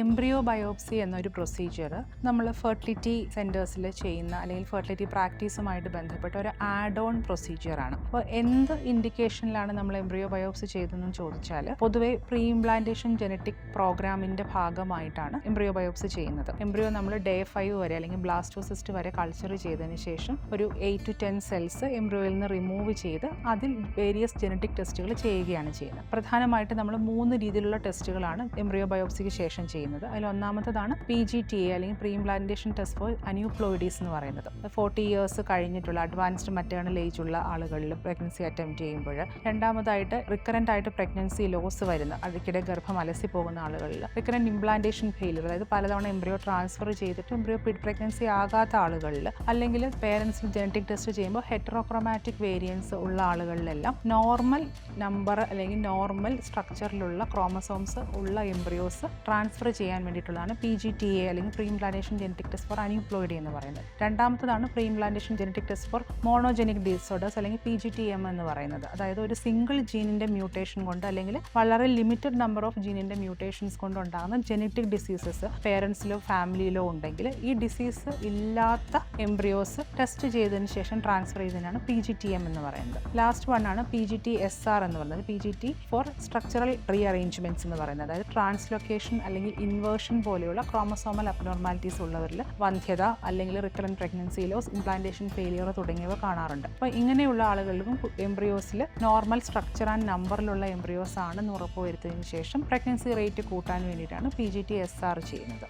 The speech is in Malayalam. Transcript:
എംബ്രിയോ ബയോപ്സി എന്നൊരു പ്രൊസീജിയർ നമ്മൾ ഫെർട്ടിലിറ്റി സെന്റേഴ്സിൽ ചെയ്യുന്ന അല്ലെങ്കിൽ ഫെർട്ടിലിറ്റി പ്രാക്ടീസുമായിട്ട് ബന്ധപ്പെട്ട ഒരു ആഡ് ഓൺ പ്രൊസീജിയറാണ് അപ്പോൾ എന്ത് ഇൻഡിക്കേഷനിലാണ് നമ്മൾ എംബ്രിയോ ബയോപ്സി ചെയ്തതെന്ന് ചോദിച്ചാൽ പൊതുവെ പ്രീ ഇംപ്ലാന്റേഷൻ ജനറ്റിക് പ്രോഗ്രാമിന്റെ ഭാഗമായിട്ടാണ് എംബ്രിയോ ബയോപ്സി ചെയ്യുന്നത്. എംബ്രിയോ നമ്മൾ ഡേ ഫൈവ് വരെ അല്ലെങ്കിൽ ബ്ലാസ്റ്റോസിസ്റ്റ് വരെ കൾച്ചർ ചെയ്തതിന് ശേഷം ഒരു എയ്റ്റ് ടു ടെൻ സെൽസ് എംബ്രിയോയിൽ നിന്ന് റിമൂവ് ചെയ്ത് അതിൽ വേരിയസ് ജനറ്റിക് ടെസ്റ്റുകൾ ചെയ്യുകയാണ് ചെയ്യുന്നത്. പ്രധാനമായിട്ട് നമ്മൾ മൂന്ന് രീതിയിലുള്ള ടെസ്റ്റുകളാണ് എംബ്രിയോ ബയോപ്സിക്ക് ശേഷം ചെയ്യുന്നത്. അതിൽ ഒന്നാമത്തതാണ് പി ജി ടി എ അല്ലെങ്കിൽ pre implantation test for aneuploidies എന്ന് പറയുന്നത്. ഫോർട്ടി ഇയേഴ്സ് കഴിഞ്ഞിട്ടുള്ള അഡ്വാൻസ്ഡ് മറ്റേണൽ ഏജ് ഉള്ള ആളുകളിൽ പ്രഗ്നൻസി അറ്റംപ്റ്റ് ചെയ്യുമ്പോൾ. രണ്ടാമതായിട്ട് റിക്കറന്റ് ആയിട്ട് പ്രഗ്നൻസി ലോസ് വരുന്ന അതിക്കിടെ ഗർഭം അലസി പോകുന്ന ആളുകളിൽ റിക്കറന്റ് ഇംപ്ലാന്റേഷൻ ഫെയിലർ അതായത് പലതവണ എംബ്രിയോ ട്രാൻസ്ഫർ ചെയ്തിട്ട് എംബ്രിയോ പിഡ് പ്രഗ്നൻസി ആകാത്ത ആളുകളിൽ അല്ലെങ്കിൽ പേരൻസിന് ജനറ്റിക് ടെസ്റ്റ് ചെയ്യുമ്പോൾ ഹെറ്ററോക്രോമാറ്റിക് വേരിയൻസ് ഉള്ള ആളുകളിലെല്ലാം നോർമൽ നമ്പർ അല്ലെങ്കിൽ നോർമൽ സ്ട്രക്ചറിലുള്ള ക്രോമസോംസ് ഉള്ള എംബ്രിയോസ് ട്രാൻസ്ഫർ ചെയ്യാൻ വേണ്ടിയിട്ടുള്ളതാണ് പി ജി ടി എ അല്ലെങ്കിൽ pre implantation genetic test for aneuploid എന്ന് പറയുന്നത്. രണ്ടാമത്തതാണ് pre implantation genetic test for monogenic disorders അല്ലെങ്കിൽ പി ജി ടി എം എന്ന് പറയുന്നത്. അതായത് ഒരു സിംഗിൾ ജീനിന്റെ മ്യൂട്ടേഷൻ കൊണ്ട് അല്ലെങ്കിൽ വളരെ ലിമിറ്റഡ് നമ്പർ ഓഫ് ജീനിന്റെ മ്യൂട്ടേഷൻസ് കൊണ്ട് ഉണ്ടാകുന്ന ജനറ്റിക് ഡിസീസസ് പേരൻസിലോ ഫാമിലിയിലോ ഉണ്ടെങ്കിൽ ഈ ഡിസീസ് ഇല്ലാത്ത എംബ്രിയോസ് ടെസ്റ്റ് ചെയ്തതിന് ശേഷം ട്രാൻസ്ഫർ ചെയ്തതിനാണ് പി ജി ടി എം എന്ന് പറയുന്നത്. ലാസ്റ്റ് വൺ ആണ് P G T S R എന്ന് പറയുന്നത്. P G T for structural rearrangements എന്ന് പറയുന്നത്. അതായത് ട്രാൻസ്ലൊക്കേഷൻ അല്ലെങ്കിൽ ഇൻവേർഷൻ പോലെയുള്ള ക്രോമസോമൽ അബ്നോർമാലിറ്റീസ് ഉള്ളവരിൽ വന്ധ്യത അല്ലെങ്കിൽ recurrent pregnancy loss implantation failure തുടങ്ങിയവ കാണാറുണ്ട്. അപ്പോൾ ഇങ്ങനെയുള്ള ആളുകളിലും എംബ്രിയോസിൽ നോർമൽ സ്ട്രക്ചർ ആൻഡ് നമ്പറിലുള്ള എംബ്രിയോസ് ആണെന്ന് ഉറപ്പുവരുത്തിയതിനു ശേഷം പ്രഗ്നൻസി റേറ്റ് കൂട്ടാൻ വേണ്ടിയിട്ടാണ് P G T S R ചെയ്യുന്നത്.